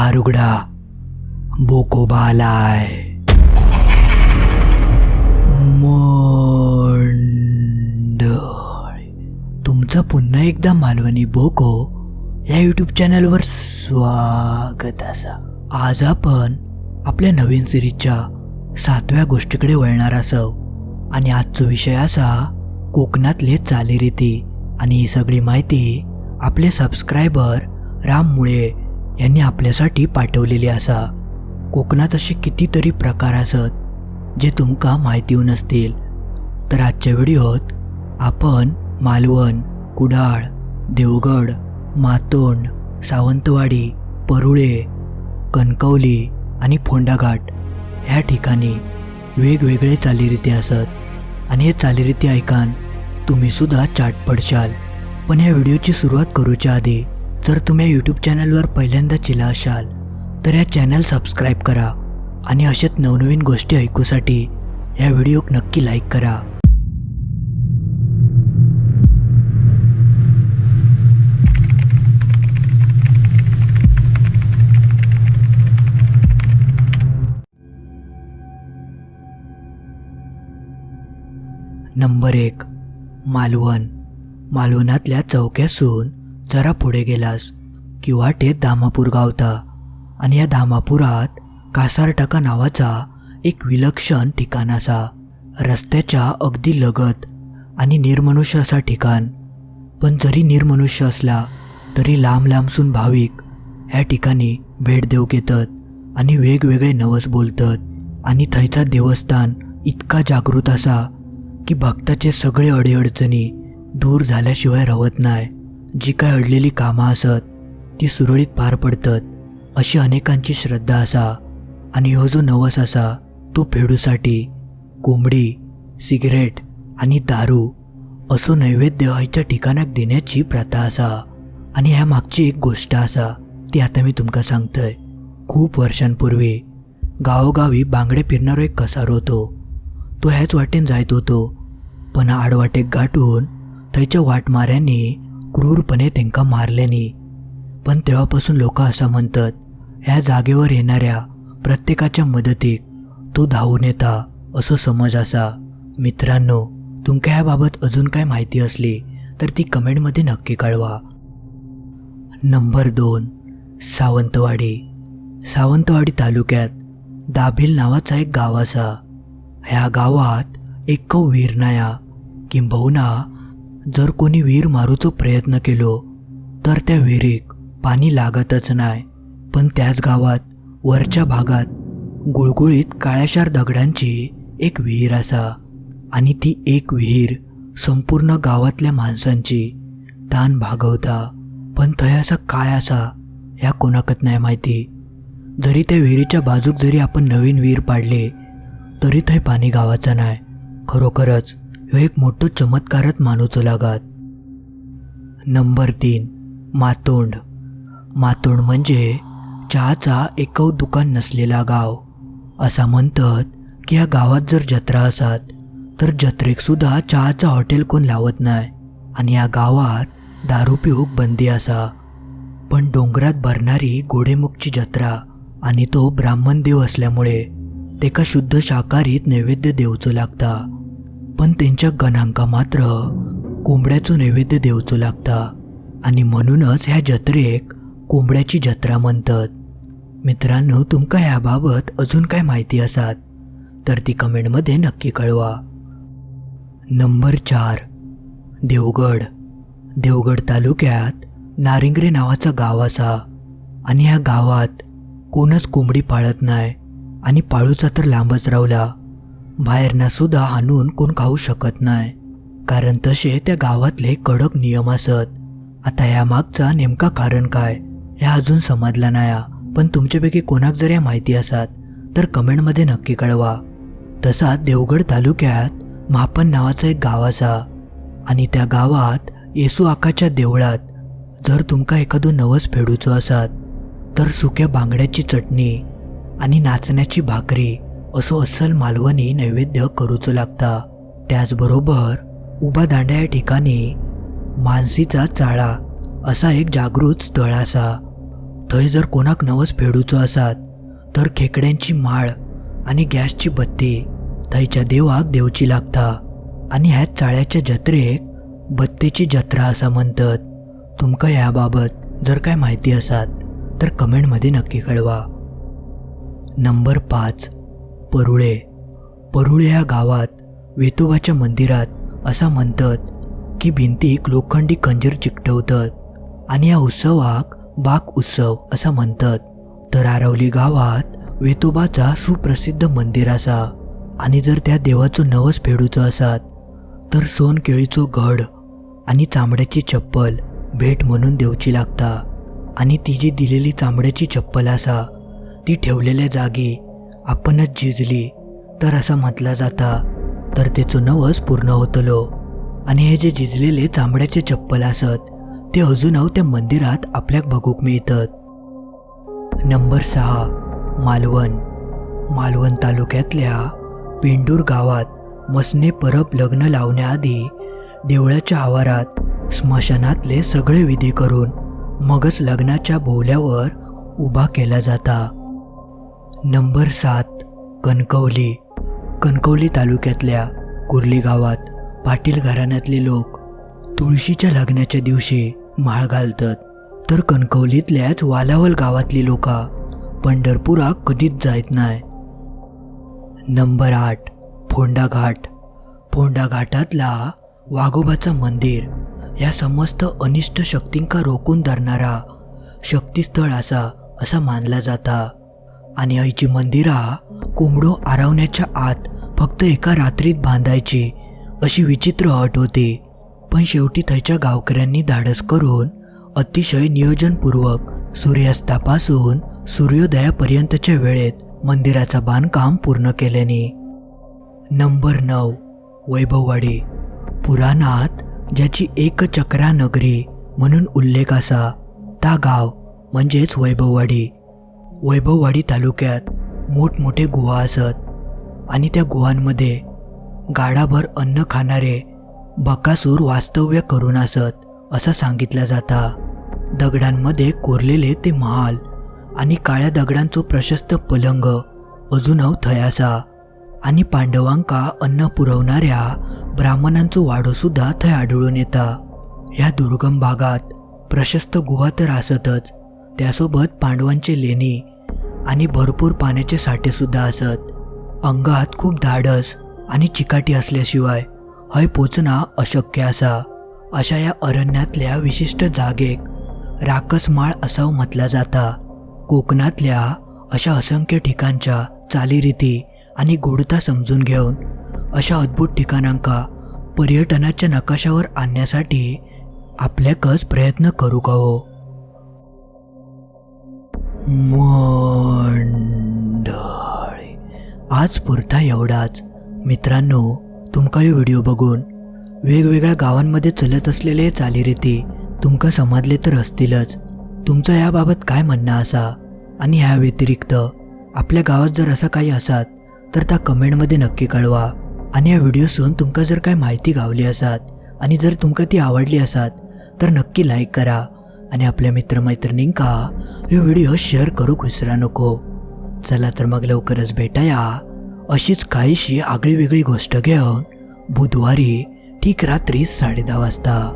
दारुगडा बोकोबा आलाय तुमचं पुन्हा एकदा मालवणी बोको या यूट्यूब चॅनलवर स्वागत असा. आज आपण आपल्या नवीन सिरीजच्या सातव्या गोष्टीकडे वळणार असव आणि आजचा विषय असा कोकणातले चालीरीती. आणि ही सगळी माहिती आपले सबस्क्रायबर राम मुळे यांनी आपल्यासाठी पाठवलेली असा. कोकणात असे कितीतरी प्रकार असत जे तुमका माहिती नसतील. तर आजच्या व्हिडिओत आपण मालवण कुडाळ देवगड मातोंड सावंतवाडी परुळे कणकवली आणि फोंडाघाट ह्या ठिकाणी वेगवेगळे चालीरीती असत. आणि हे चालीरीती ऐकान तुम्हीसुद्धा चाट पडशाल. पण ह्या व्हिडिओची सुरुवात करूच्या आधी जर तुम्ही यूट्यूब चॅनलवर पहिल्यांदा चिला असाल तर या चॅनल सबस्क्राईब करा आणि अशाच नवनवीन गोष्टी ऐकूसाठी या व्हिडिओक नक्की लाईक करा. नंबर एक मालवण. मालवणातल्या चौक्यासून जरा पुढे गेलास की वाटेत धामापूर गावता. आणि या धामापुरात कासारटाका नावाचा एक विलक्षण ठिकाण असा. रस्त्याच्या अगदी लगत आणि निर्मनुष्य असा ठिकाण. पण जरी निर्मनुष्य असला तरी लांब लांबसून भाविक ह्या ठिकाणी भेट देऊ घेतात आणि वेगवेगळे नवस बोलतात. आणि थंयचा देवस्थान इतका जागृत असा की भक्ताचे सगळे अडीअडचणी दूर झाल्याशिवाय राहत नाही जी काय अडलेली कामं असत ती सुरळीत पार पडतात अशी अनेकांची श्रद्धा असा आणि ह्यो जो नवस असा तो फेडूसाठी कोंबडी सिगरेट आणि दारू असो नैवेद्य ह्याच्या ठिकाणाक देण्याची प्रथा असा. आणि ह्या मागची एक गोष्ट असा ती आता मी तुमका सांगतोय. खूप वर्षांपूर्वी गावोगावी बांगडे फिरणारो एक कसार होतो. तो ह्याच वाटेन जायत होतो. पण आडवाटेक गाठून थंयच्या वाटमाऱ्यांनी क्रूरपणे तेंका मारल्याने. पण तेव्हापासून लोक असं म्हणतात ह्या जागेवर येणाऱ्या प्रत्येकाच्या मदतीक तो धावून येता असं समज असा. मित्रांनो तुमका ह्याबाबत अजून काय माहिती असली तर ती कमेंटमध्ये नक्की कळवा. नंबर दोन सावंतवाडी. सावंतवाडी तालुक्यात दाभिल नावाचा एक गाव असा. ह्या गावात एक वीर नाया किंबहुना जर कोणी वीर मारूचो प्रयत्न केलो तर त्या विहिरीक पाणी लागतच नाही पण त्याच गावात वरच्या भागात गुळगुळीत काळ्याशार दगडांची एक विहीर असा. आणि ती एक विहीर संपूर्ण गावातल्या माणसांची ताण भागवता. पण थंय असा काय असा ह्या कोणाकत नाही माहिती. जरी त्या विहिरीच्या बाजूक जरी आपण नवीन विहीर पाडले तरी थंय पाणी गावाचं नाही खरोखरच ह्यो एक मोठो चमत्कारच मानूचो लागत. नंबर तीन मातोंड. मातोंड म्हणजे चहाचा एकव दुकान नसलेला गाव. असा म्हणतात की या गावात जर जत्रा असत तर जत्रेक सुद्धा चहाचा हॉटेल कोण लावत नाही आणि या गावात दारू पिऊक बंदी असा. पण डोंगरात भरणारी घोडेमुखची जत्रा आणि तो ब्राह्मण देव असल्यामुळे तेका शुद्ध शाकाहारीत नैवेद्य देवचो लागता. पण त्यांच्या गणांका मात्र कोंबड्याचो नैवेद्य देवचो लागता. आणि म्हणूनच ह्या जत्रेक कोंबड्याची जत्रा म्हणतात. मित्रांनो तुमका ह्याबाबत अजून काय माहिती असात? तर ती कमेंटमध्ये नक्की कळवा. नंबर चार देवगड. देवगड तालुक्यात नारिंगरे नावाचा गाव असा. आणि ह्या गावात कोणच कोंबडी पाळत नाही आणि पाळूचा तर लांबच रावला. बाहेरना सुद्धा हाणून कोण खाऊ शकत नाही. कारण तसे त्या गावातले कडक नियम असत. आता ह्या मागचा नेमका कारण काय ह्या अजून समजला नाही पण तुमच्यापैकी कोणाक जर या माहिती असात तर कमेंटमध्ये नक्की कळवा. तसाच देवगड तालुक्यात मापन नावाचं एक गाव असा. आणि त्या गावात येसू आकाच्या देवळात जर तुमका एखादं नवस फेडूचो असात तर सुक्या बांगड्याची चटणी आणि नाचण्याची भाकरी असो अस्सल मालवणी नैवेद्य करूचो लागता. त्याचबरोबर उभा दांड्या या ठिकाणी मानसीचा चाळा असा एक जागृत स्थळ असा. थंय जर कोणाक नवस फेडूचो आसात तर खेकड्यांची माळ आणि गॅसची बत्ती थंयच्या देवाक देवची लागता. आणि ह्या चाळ्याच्या जत्रेक बत्तेची जत्रा असा म्हणतात. तुमकां ह्या बाबत जर काय माहिती आसात तर कमेंटमध्ये नक्की कळवा. नंबर पाच. परुळे. परुळे ह्या गावात वेतोबाच्या मंदिरात असा म्हणतात की भिंतीक लोखंडी कंजीर चिकटवतात आणि या उत्सवाक बाक उत्सव असा म्हणतात. तर आरवली गावात वेतोबाचा सुप्रसिद्ध मंदिर असा आणि जर त्या देवाचो नवस फेडूचो आसात तर सोन केळीचो घड आणि चामड्याची चप्पल भेट म्हणून देवची लागता आणि ती जी दिलेली चामड्याची चप्पल असा ती ठेवलेल्या जागी आपणच झिजली. तर असं म्हटलं जाता. तर तेचो नवस पूर्ण होतलो. आणि हे जे झिजलेले चामड्याचे चप्पल असत ते अजूनव त्या मंदिरात आपल्याक बघूक मिळतात. नंबर सहा मालवण. मालवण तालुक्यातल्या पेंडूर गावात मसने परब लग्न लावण्याआधी देवळाच्या आवारात स्मशानातले सगळे विधी करून मगच लग्नाच्या बोहल्यावर उभा केला जाता. नंबर सात कणकवली. कणकवली तालुक्यातल्या कुर्ली गावात पाटील घराण्यातले लोक तुळशीच्या लग्नाच्या दिवशी माळ घालतात. तर कणकवलीतल्याच वालावल गावातली लोका पंढरपुराक कधीच जायत नाही. नंबर आठ फोंडा घाट फोंडा घाटातला वाघोबाचं मंदिर या समस्त अनिष्ट शक्तींका रोखून धरणारा शक्तिस्थळ असा असा मानला जाता. आणि आईची मंदिरा कोंबडो आरवण्याच्या आत फक्त एका रात्रीत बांधायची अशी विचित्र अट होती. पण शेवटी थंयच्या गावकऱ्यांनी धाडस करून अतिशय नियोजनपूर्वक सूर्यास्तापासून सूर्योदयापर्यंतच्या वेळेत मंदिराचं बांधकाम पूर्ण केल्याने. नंबर नऊ वैभववाडी. पुराणात ज्याची एकचक्रा नगरी म्हणून उल्लेख असा ता गाव म्हणजेच वैभववाडी. वैभववाडी तालुक्यात मोठमोठे गुहा असत आणि त्या गुहांमध्ये गाडाभर अन्न खाणारे बकासूर वास्तव्य करून असत असं सांगितलं जाता. दगडांमध्ये कोरलेले ते महाल आणि काळ्या दगडांचो प्रशस्त पलंग अजूनव थंय आसा आणि पांडवांका अन्न पुरवणाऱ्या ब्राह्मणांचो वाडो सुद्धा थंय आढळून येता. ह्या दुर्गम भागात प्रशस्त गुहा तर आसतच त्यासोबत पांडवांचे लेणी आणि भरपूर पाण्याचे साठेसुद्धा असत. अंगात खूप धाडस आणि चिकाटी असल्याशिवाय हय पोचणं अशक्य असा. अशा या अरण्यातल्या विशिष्ट जागेक राकसमाळ असाव म्हटला जाता. कोकणातल्या अशा असंख्य ठिकाणच्या चालीरीती आणि गोडता समजून घेऊन अशा अद्भुत ठिकाणांका पर्यटनाच्या नकाशावर आणण्यासाठी आपल्याकच प्रयत्न करू का हो? मंडळी. आज पुरता एवढाच. मित्रांनो तुमका हे व्हिडिओ बघून वेगवेगळ्या गावांमध्ये चलत असलेले चालीरीती तुमका समजले तर असतीलच. तुमचं याबाबत काय म्हणणं असा? आणि ह्या व्यतिरिक्त आपल्या गावात जर असं काही असात तर त्या कमेंटमध्ये नक्की कळवा. आणि या व्हिडिओसून तुमका जर काय माहिती गावली असात आणि जर तुमका ती आवडली असात तर नक्की लाईक करा. आणि आपल्या मित्रमैत्रिणींका हे व्हिडिओ शेअर करूक विसरा नको. चला तर मग लवकरच भेटाया. अशीच काहीशी आगळी वेगळी गोष्ट घेऊन बुधवारी ठीक रात्री साडे दहा वाजता.